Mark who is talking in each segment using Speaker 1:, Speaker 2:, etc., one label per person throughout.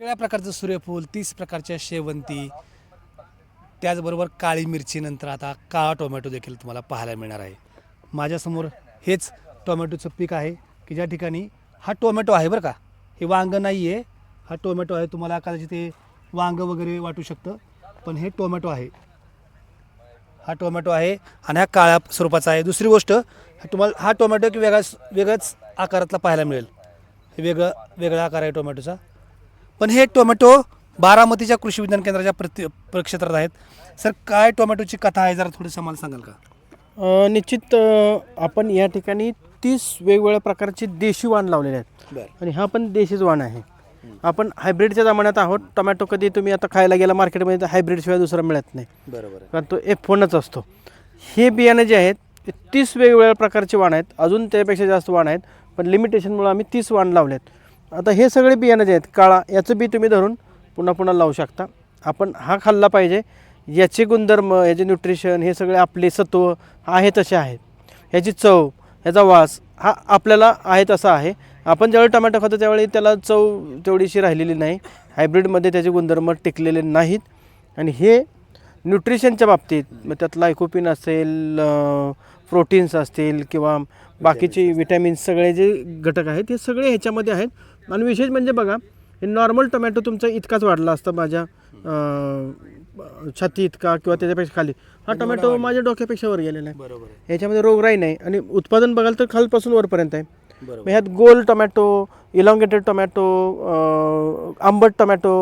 Speaker 1: वेगळ्या प्रकारचं सूर्यफूल तीस प्रकारच्या शेवंती त्याचबरोबर काळी मिरची नंतर आता काळा टोमॅटो देखील तुम्हाला पाहायला मिळणार आहे. माझ्यासमोर हेच टोमॅटोचं पीक आहे की ज्या ठिकाणी हा टोमॅटो आहे बरं का. हे वांगं नाही आहे हा टोमॅटो आहे तुम्हाला कदाचित ते वांगं वगैरे वाटू शकतं पण हे टोमॅटो आहे. हा टोमॅटो आहे आणि हा काळ्या स्वरूपाचा आहे. दुसरी गोष्ट तुम्हाला हा टोमॅटो की वेगळाच वेगळ्याच आकारातला पाहायला मिळेल. हे वेगळं वेगळा आकार आहे टोमॅटोचा. पण हे टोमॅटो बारामतीच्या कृषी विज्ञान केंद्राच्या प्रति प्रक्षेत्रात आहेत. सर काय टोमॅटोची कथा आहे? जरा थोडंसं मला सांगाल का?
Speaker 2: अ, निश्चित अ, आपण या ठिकाणी तीस वेगवेगळ्या प्रकारचे देशी वाण लावलेले आहेत.
Speaker 1: बरं.
Speaker 2: आणि हा पण देशीच वाण आहे. आपण हायब्रिडच्या जमान्यात आहोत. टोमॅटो कधी तुम्ही आता खायला गेला मार्केटमध्ये तर हायब्रिड शिवाय दुसरा मिळत नाही.
Speaker 1: बरोबर
Speaker 2: कारण तो एफ वनच असतो. हे बियाणे जे आहेत ते तीस वेगवेगळ्या प्रकारचे वाण आहेत. अजून त्यापेक्षा जास्त वाण आहेत पण लिमिटेशनमुळे आम्ही तीस वाण लावलेत. आता हे सगळे बियाणं जे आहेत काळा याचं बी तुम्ही धरून पुन्हा पुन्हा लावू शकता. आपण हा खाल्ला पाहिजे. याचे गुणधर्म याचे न्यूट्रिशन हे सगळे आपले सत्व आहे तसे आहेत. ह्याची चव ह्याचा वास हा आपल्याला आहे तसा आहे. आपण ज्यावेळी टमॅटो खातो त्यावेळी त्याला चव तेवढीशी राहिलेली नाही. हायब्रिडमध्ये त्याचे गुणधर्म टिकलेले नाहीत. आणि हे न्यूट्रिशनच्या बाबतीत मग त्यात लायकोपिन असेल प्रोटीन्स असतील किंवा बाकीचे विटॅमिन्स सगळे जे घटक आहेत हे सगळे ह्याच्यामध्ये आहेत. आणि विशेष म्हणजे बघा हे नॉर्मल टोमॅटो तुमचा इतकाच वाढला असता माझ्या छाती इतका किंवा त्याच्यापेक्षा खाली. हा टोमॅटो माझ्या डोक्यापेक्षा वर गेलेला आहे.
Speaker 1: बरोबर
Speaker 2: ह्याच्यामध्ये रोगराई नाही आणि उत्पादन बघाल तर खालपासून वरपर्यंत आहे. मग ह्यात गोल टोमॅटो इलॉंगेटेड टोमॅटो आंबट टोमॅटो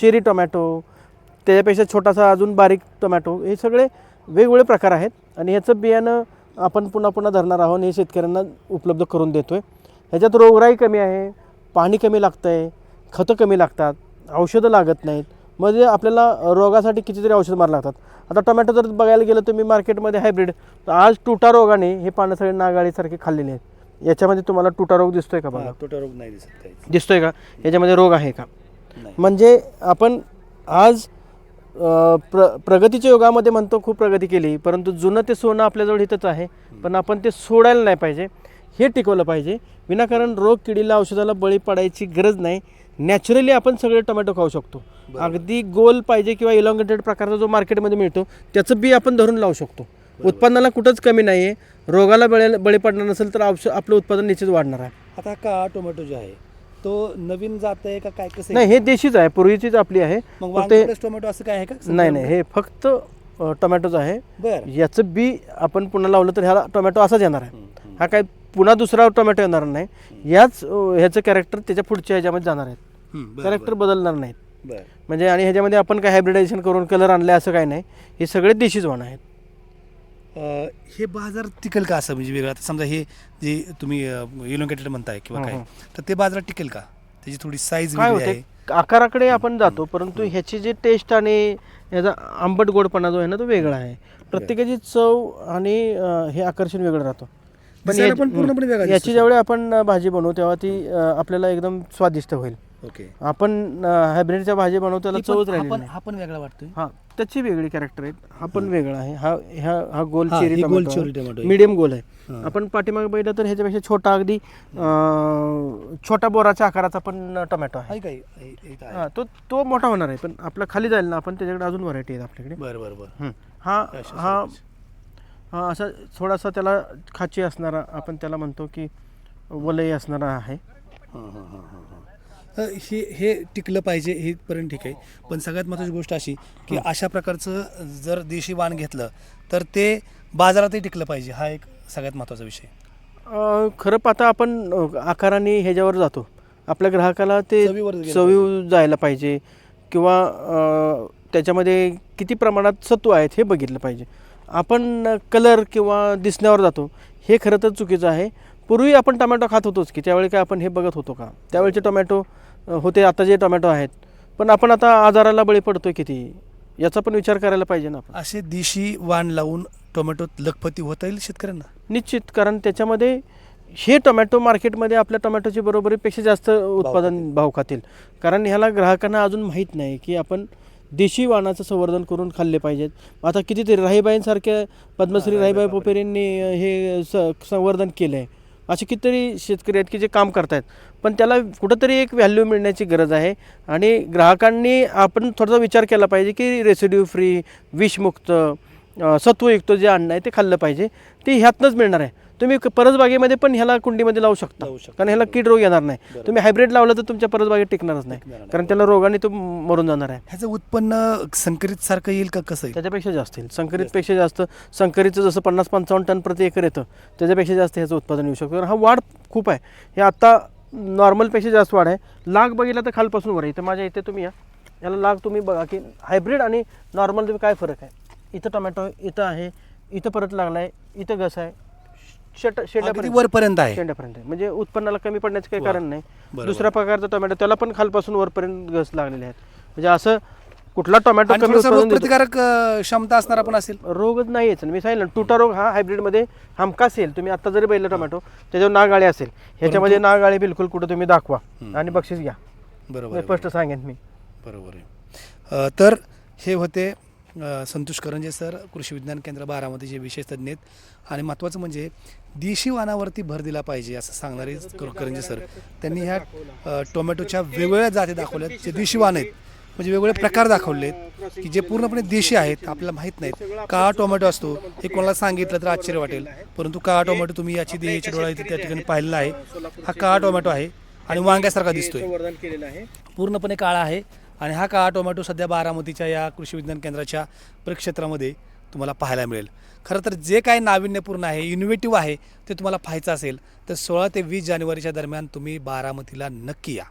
Speaker 2: चेरी टोमॅटो त्याच्यापेक्षा छोटासा अजून बारीक टोमॅटो हे सगळे वेगवेगळे प्रकार आहेत. आणि ह्याचं बियाणं आपण पुन्हा पुन्हा धरणार आहोत हे शेतकऱ्यांना उपलब्ध करून देतो आहे ह्याच्यात रोगराई कमी आहे पाणी कमी लागतं आहे खतं कमी लागतात औषधं लागत नाहीत. म्हणजे आपल्याला रोगासाठी कितीतरी औषधं मारा लागतात. आता टोमॅटो जर बघायला गेलं तुम्ही मार्केटमध्ये हायब्रिड तर आज टुटा रोगाने हे पानं सगळे नागाळीसारखे खाल्लेले आहेत. याच्यामध्ये तुम्हाला टुटा रोग दिसतोय का बघा?
Speaker 1: तोटा रोग नाही दिसत
Speaker 2: दिसतोय का? याच्यामध्ये रोग आहे का? म्हणजे आपण आज प्र प्रगतीच्या युगामध्ये म्हणतो खूप प्रगती केली परंतु जुनं ते सोनं आपल्याजवळ इथंच आहे. पण आपण ते सोडायला नाही पाहिजे. हे टिकवलं पाहिजे. विनाकारण रोग किडीला औषधाला बळी पडायची गरज नाही. नॅचरली आपण सगळे टोमॅटो खाऊ शकतो. अगदी गोल पाहिजे किंवा इलॉंगेटेड प्रकारचा जो मार्केटमध्ये मिळतो त्याचं बी आपण धरून लावू शकतो. उत्पन्नाला कुठंच कमी नाही आहे रोगाला बळी बळी पडणार नसेल तर औष आपलं उत्पादन निश्चित वाढणार आहे.
Speaker 1: आता काळा टोमॅटो जो आहे तो नवीन जात आहे का काय कसं आहे?
Speaker 2: नाही हे देशीच आहे पूर्वीचीच आपली आहे.
Speaker 1: मग टोमॅटो असं काय आहे का?
Speaker 2: नाही नाही हे फक्त अ, टोमॅटोच आहे.
Speaker 1: बरं.
Speaker 2: याचं बी आपण पुन्हा लावलं तर ह्याला टोमॅटो असाच येणार आहे. हा काय पुन्हा दुसरा टोमॅटो येणार नाही. याच अ, ह्याचं कॅरेक्टर त्याच्या पुढच्या ह्याच्यामध्ये जाणार आहेत
Speaker 1: बरं,
Speaker 2: कॅरेक्टर बदलणार नाहीत.
Speaker 1: बरं.
Speaker 2: म्हणजे आणि ह्याच्यामध्ये आपण काय हायब्रिडायझेशन करून कलर आणले असं काही नाही. हे सगळे देशीच वाण आहेत.
Speaker 1: हे बाजार टिकेल का असं म्हणजे वेगळं? आता समजा हे जे तुम्ही इलोकेटेड म्हणताय किंवा काय. तर ते बाजारात टिकेल का? त्याची थोडी साईज
Speaker 2: काय
Speaker 1: वेगळी
Speaker 2: होते
Speaker 1: आहे.
Speaker 2: आकाराकडे आपण जातो परंतु ह्याची जे टेस्ट आणि ह्याचा आंबट गोडपणा जो आहे ना तो वेगळा आहे. प्रत्येकाची चव आणि हे आकर्षण वेगळं राहतं.
Speaker 1: पण पूर्णपणे
Speaker 2: याची. ज्यावेळी आपण भाजी बनवू तेव्हा ती आपल्याला एकदम स्वादिष्ट होईल.
Speaker 1: ओके
Speaker 2: आपण हायब्रिडच्या भाजी बनवू त्याला
Speaker 1: ती पण-
Speaker 2: चवच
Speaker 1: हा
Speaker 2: राहिली नाही.
Speaker 1: हा पण वेगळा वाटतोय.
Speaker 2: हा त्याची वेगळी कॅरेक्टर आहेत. हा पण वेगळा आहे. हा ह्या हा गोल
Speaker 1: हा,
Speaker 2: चेरी
Speaker 1: ही गोल चेरी टोमॅटो आहे.
Speaker 2: मीडियम गोल आहे.
Speaker 1: हा.
Speaker 2: आपण पाठीमागे बघितलं तर ह्याच्यापेक्षा छोटा अगदी अं, छोटा बोराच्या आकाराचा पण टोमॅटो आहे.
Speaker 1: आहे काय हे-
Speaker 2: तो तो मोठा होणार आहे. पण आपला खाली जाईल ना आपण त्याच्याकडे अजून व्हरायटी आहेत आपल्याकडे.
Speaker 1: बरं बरं बरं.
Speaker 2: हं. हा
Speaker 1: अशा
Speaker 2: हा. हा असा थोडासा त्याला खाची असणारा आपण त्याला म्हणतो की वलय असणारा आहे.
Speaker 1: हां हां हां हां. हां हे टिकलं पाहिजे हे पर्यंत ठीक आहे. पण सगळ्यात महत्त्वाची गोष्ट अशी की अशा प्रकारचं जर देशी वाण घेतलं तर ते बाजारातही टिकलं पाहिजे हा एक सगळ्यात महत्त्वाचा विषय.
Speaker 2: अं, खरं पाहता आपण अं, आकाराने ह्याच्यावर जातो. आपल्या ग्राहकाला ते
Speaker 1: चवीवर गेलं
Speaker 2: चवी जायला पाहिजे किंवा अं, त्याच्यामध्ये किती प्रमाणात सत्व आहेत हे बघितलं पाहिजे. आपण कलर किंवा दिसण्यावर जातो हे खरं तर चुकीचं आहे. पूर्वी आपण टोमॅटो खात होतोच की त्यावेळी काय आपण हे बघत होतो का? त्यावेळचे टोमॅटो होते. आता जे टोमॅटो आहेत. पण आपण आता आजाराला बळी पडतोय किती? याचा पण विचार करायला पाहिजे ना आपण.
Speaker 1: असे देशी वाण लावून टोमॅटो लखपती होता येईल शेतकऱ्यांना?
Speaker 2: निश्चित. कारण त्याच्यामध्ये हे टोमॅटो मार्केटमध्ये आपल्या टोमॅटोची बरोबरीपेक्षा जास्त उत्पादन भाव खातील. कारण ह्याला ग्राहकांना अजून माहीत नाही की आपण देशी वाणाचं संवर्धन करून खाल्ले पाहिजेत. आता कितीतरी राहीबाईंसारख्या पद्मश्री राहीबाई पोपेरेंनी हे स संवर्धन केलं आहे असे कितीतरी शेतकरी आहेत की जे काम करतायत. पण त्याला कुठंतरी एक व्हॅल्यू मिळण्याची गरज आहे. आणि ग्राहकांनी आपण थोडासा विचार केला पाहिजे की रेसिड्यू फ्री विषमुक्त सत्वयुक्त जे अन्न आहे ते खाल्लं पाहिजे. ते ह्यातनंच मिळणार आहे. तुम्ही परसबागेमध्ये पण ह्याला कुंडीमध्ये लावू शकता. कारण ह्याला कीड रोग येणार नाही. तुम्ही हायब्रिड लावलं तर तुमच्या परसबागेत टिकणारच
Speaker 1: टिकणार
Speaker 2: नाही. कारण त्याला रोगाने तो मरून जाणार आहे.
Speaker 1: ह्याचं उत्पन्न संकरित सारखं येईल का कसं
Speaker 2: त्याच्यापेक्षा जास्त येईल. संकरितपेक्षा जास्त. संकरितचं जसं पन्नास पंचावन्न टन प्रति एकर येतं त्याच्यापेक्षा जास्त ह्याचं उत्पादन येऊ शकतं. कारण हा वाढ खूप आहे. हे आत्ता नॉर्मलपेक्षा जास्त वाढ आहे. लाग बघितला तर खालपासून वर आहे. इथं माझ्या इथे तुम्ही या. याला लाग तुम्ही बघा की हायब्रिड आणि नॉर्मल तुम्ही काय फरक आहे? इथं टोमॅटो इथं आहे. इथं परत लागला आहे इथं घस आहे. शेट
Speaker 1: अगदी
Speaker 2: शेंड्यापर्यंत
Speaker 1: वरपर्यंत आहे.
Speaker 2: शेंड्यापर्यंत आहे म्हणजे उत्पन्नाला कमी पडण्याचं काही. कारण नाही.
Speaker 1: बरोबर.
Speaker 2: दुसऱ्या प्रकारचा टोमॅटो त्याला पण खालपासून वरपर्यंत घस लागलेले आहेत. म्हणजे असं कुठला टोमॅटो
Speaker 1: आणि
Speaker 2: कमी
Speaker 1: थोडासा
Speaker 2: उत्पादन देतो?
Speaker 1: रोगप्रतिकारक अं, क्षमता असणारा पण असेल.
Speaker 2: रोगच नाहीच मी सांगितलं ना, तुटा रोग हा हायब्रिडमध्ये हमखास येईल. तुम्ही आता जरी बैल टोमॅटो त्याच्यावर नागाळे असेल. ह्याच्यामध्ये नागाळे बिलकुल कुठं तुम्ही दाखवा आणि बक्षीस घ्या.
Speaker 1: बरोबर आहे,
Speaker 2: स्पष्ट सांगेन मी.
Speaker 1: बरोबर आहे. अ, तर हे होते संतोष करंजे सर कृषी विज्ञान केंद्र बारामतीचे विशेष तज्ज्ञ आहेत. आणि महत्त्वाचं म्हणजे देशी वाणावरती भर दिला पाहिजे असं सांगणारे करंजे सर. त्यांनी ह्या टोमॅटोच्या वेगवेगळ्या जाती दाखवल्यात जे देशी वाण आहेत. म्हणजे वेगवेगळे प्रकार दाखवलेत की जे पूर्णपणे देशी आहेत आपल्याला माहीत नाहीत. काळा टोमॅटो असतो. हे कोणाला सांगितलं तर आश्चर्य वाटेल. परंतु काळा टोमॅटो तुम्ही याची देहाची डोळा इथे त्या ठिकाणी पाहिलेला आहे. हा काळा टोमॅटो आहे आणि वांग्यासारखा दिसतोय.
Speaker 2: आहे
Speaker 1: पूर्णपणे काळा आहे. आणि हा काळा टोमॅटो सध्या बारामतीच्या या कृषी विज्ञान केंद्राच्या प्रक्षेत्रामध्ये तुम्हाला पाहायला मिळेल. खरं तर जे काय नाविन्यपूर्ण आहे इनोव्हेटिव्ह आहे ते तुम्हाला पाहायचं असेल तर सोळा ते वीस जानेवारीच्या दरम्यान तुम्ही बारामतीला नक्की या.